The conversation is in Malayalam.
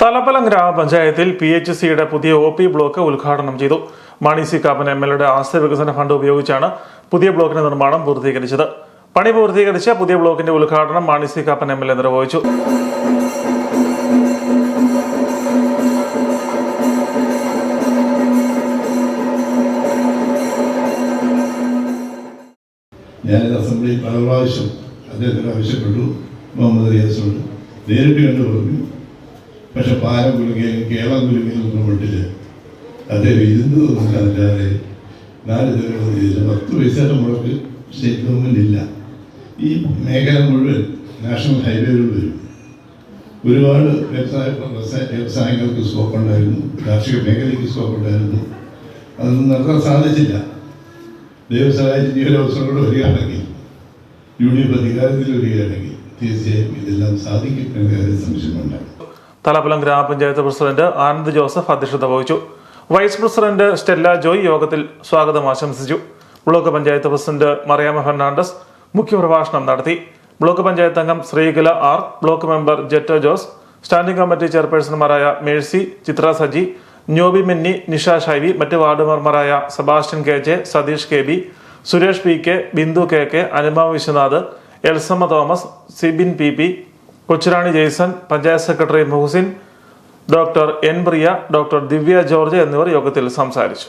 തലപ്പലം ഗ്രാമപഞ്ചായത്തിൽ പി എച്ച് സിയുടെ പുതിയ ഒ പി ബ്ലോക്ക് ഉദ്ഘാടനം ചെയ്തു. Mani C Kappan M L എയുടെ ആസ്തി വികസന ഫണ്ട് ഉപയോഗിച്ചാണ് പുതിയ ബ്ലോക്കിന്റെ നിർമ്മാണം പൂർത്തീകരിച്ചത്. പണി പൂർത്തീകരിച്ച പുതിയ ബ്ലോക്കിന്റെ ഉദ്ഘാടനം Mani C Kappan M L A നിർവഹിച്ചു. ഞാനിത് അസംബ്ലിയിൽ പല പ്രാവശ്യം അദ്ദേഹത്തിന് ആവശ്യപ്പെട്ടു. മുഹമ്മദ് റിയാസിനോട് നേരിട്ട് കണ്ടു പറഞ്ഞു പക്ഷെ പാലം കുലുങ്ങിയാലും കേരളം കുലുങ്ങിയാലും ഒന്നും വിട്ടില്ല അദ്ദേഹം ഇരുന്നതൊന്നും അല്ലാതെ നാല് ദിവസം പത്ത് പൈസയുടെ മുടക്ക് സ്റ്റേറ്റ് ഗവൺമെന്റ് ഇല്ല. ഈ മേഖല മുഴുവൻ നാഷണൽ ഹൈവേകൾ വരും. ഒരുപാട് വ്യവസായ വ്യവസായ- വ്യവസായങ്ങൾക്ക് സ്കോപ്പ് ഉണ്ടായിരുന്നു. കാർഷിക മേഖലയ്ക്ക് സ്കോപ്പ് ഉണ്ടായിരുന്നു. അതൊന്നും നടത്താൻ സാധിച്ചില്ല. ദൈവസഹായിച്ച് ജീവനവസരം കൂടെ വരികയാണെങ്കിൽ യു ഡി എഫ് അധികാരത്തിൽ വരികയാണെങ്കിൽ തീർച്ചയായും ഇതെല്ലാം സാധിക്കും എന്ന കാര്യം സംശയമുണ്ടാകും. തലപ്പലം ഗ്രാമപഞ്ചായത്ത് പ്രസിഡന്റ് ആനന്ദ് ജോസഫ് അധ്യക്ഷത വഹിച്ചു. വൈസ് പ്രസിഡന്റ് സ്റ്റെല്ല ജോയ് യോഗത്തിൽ സ്വാഗതം ആശംസിച്ചു. ബ്ലോക്ക് പഞ്ചായത്ത് പ്രസിഡന്റ് മറിയാമ ഫെർണാണ്ടസ് മുഖ്യപ്രഭാഷണം നടത്തി. ബ്ലോക്ക് പഞ്ചായത്ത് അംഗം Sreekala R block member Jetto Jose standing committee ചെയർപേഴ്സൺമാരായ Mercy ചിത്ര സജി ന്യോബി മിന്നി നിഷ ഷൈവി മറ്റ് വാർഡ് മെമ്പർമാരായ Sebastian K J Satheesh K B Suresh P K Bindu K K Anupama Viswanath Elsamma Thomas Sibin P P Kochurani Jaison panchayat secretary Muhasin doctor N Priya doctor Divya George എന്നിവർ യോഗത്തിൽ സംസാരിച്ചു.